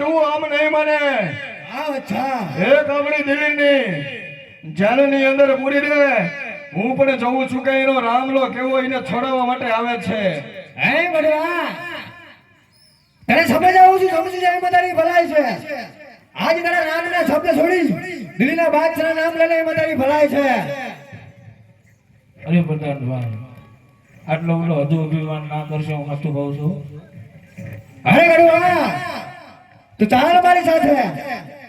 થલ આમ નહીં મને. અચ્છા. એક આપણી દિલ્હીની જેલની અંદર પૂરી દે. હું પણ જોઉં છું કે એનો રામલો કેવો એને છોડાવવા માટે આવે છે. હે બડવા તને સમજ આવું છું સમજી જાય એમાં તારી ભલાઈ છે. આજ તારા નામના શબ્દ છોડી દિલ્હીના બાદશાહના નામ લઈને એમાં તારી ભલાઈ છે. અરે પ્રધાનભાઈ આટલો બધો હજુ અભિમાન ના કરશો હું મસ્તું કહું છું. અરે ગડવા તું ચાલ મારી સાથે.